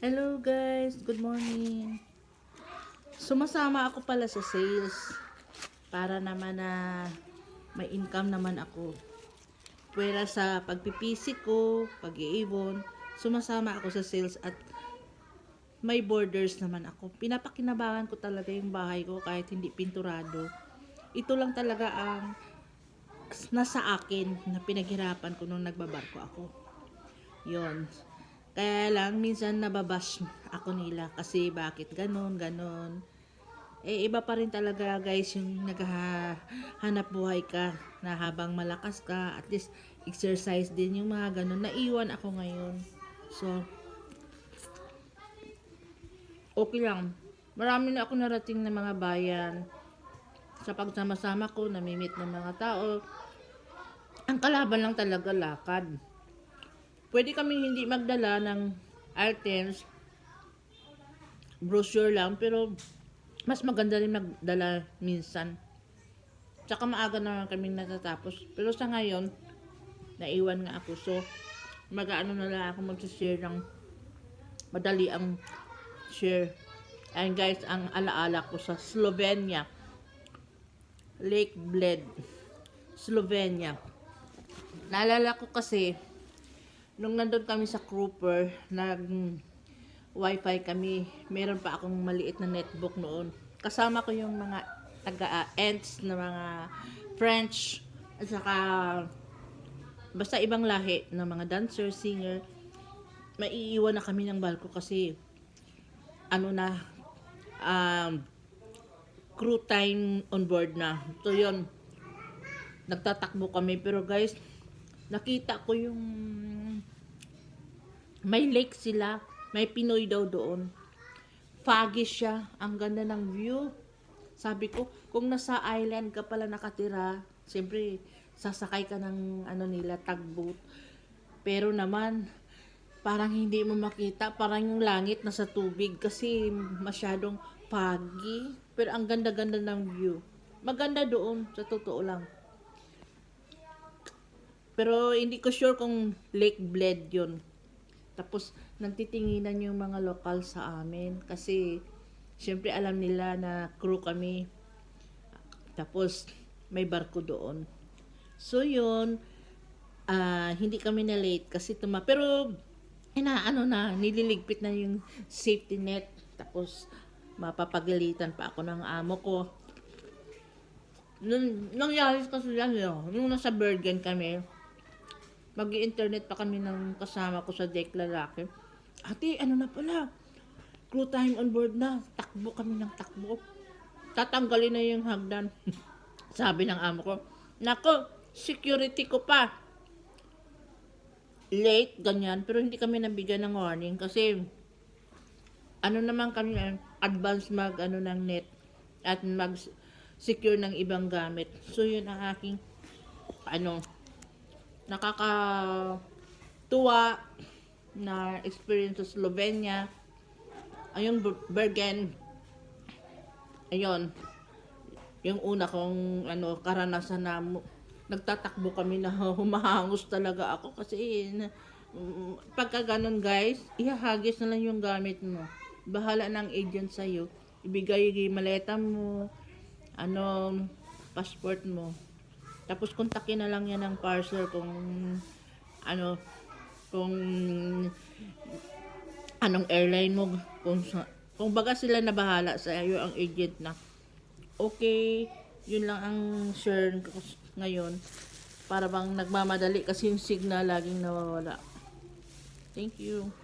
Hello guys, good morning. Sumasama ako pala sa sales para naman na may income naman ako. Pwera sa pagpipisi ko, pag-iibon, sumasama ako sa sales at may borders naman ako. Pinapakinabangan ko talaga yung bahay ko kahit hindi pinturado. Ito lang talaga ang nasa akin na pinaghirapan ko nung nagbabarko ako. Yon. Kaya lang, minsan nababash ako nila kasi bakit ganon, ganon. Eh, iba pa rin talaga guys yung naghahanap buhay ka na habang malakas ka, at least exercise din yung mga ganon. Naiwan ako ngayon. So, okay lang. Marami na ako narating na mga bayan. Sa pagsama-sama ko, namimit ng mga tao. Ang kalaban lang talaga lakad. Pwede kami hindi magdala ng items, brochure lang, pero mas maganda rin magdala minsan. Tsaka maaga naman kaming natatapos. Pero sa ngayon, naiwan nga ako. So, mag-ano na lang ako mag-share ng madali ang share. And guys, ang alaala ko sa Slovenia. Lake Bled. Slovenia. Naalala ko kasi, nung nandun kami sa Crooper, nag wifi kami, meron pa akong maliit na netbook noon. Kasama ko yung mga taga-ents na mga French, at saka basta ibang lahi ng mga dancer, singer. Maiiwan na kami ng balko kasi ano na, um, crew time on board na. So yun, nagtatakbo kami. Pero guys, nakita ko yung may lake sila. May Pinoy daw doon. Foggy siya. Ang ganda ng view. Sabi ko, kung nasa island ka pala nakatira, siyempre, sasakay ka ng ano nila, tugboat. Pero naman, parang hindi mo makita, parang yung langit nasa tubig kasi masyadong foggy. Pero ang ganda-ganda ng view. Maganda doon, sa totoo lang. Pero hindi ko sure kung Lake Bled yun. Tapos, nagtitinginan yung mga lokal sa amin. Kasi, syempre alam nila na crew kami. Tapos, may barko doon. So, yun. ah hindi kami na late kasi tuma... Pero, inaano na, nililigpit na yung safety net. Tapos, mapapagalitan pa ako ng amo ko. Nung, nangyari kasi yan yun. Nung nasa Bergen kami, mag internet pa kami ng kasama ko sa deck lalaki. Ate, ano na pala? Crew time on board na. Takbo kami ng takbo. Tatanggalin na yung hagdan. Sabi ng amo ko, Nako, security ko pa. Late, ganyan. Pero hindi kami nabigyan ng warning kasi ano naman kami eh, advance mag ano ng net at mag secure ng ibang gamit. So yun ang aking ano nakakatuwa na experience sa Slovenia. Ayun, Ber- Bergen. Ayun. Yung una kong ano, karanasan na nagtatakbo kami na humahangos talaga ako kasi mm, pagka ganun guys, ihahagis na lang yung gamit mo. Bahala ng agent sa'yo. Ibigay yung maleta mo, ano, passport mo. Tapos kontakin na lang yan ng parcel kung ano kung anong airline mo kung kung baga sila na bahala sa iyo ang agent na. Okay yun lang ang share ko ngayon. Para bang nagmamadali kasi yung signal laging nawawala. Thank you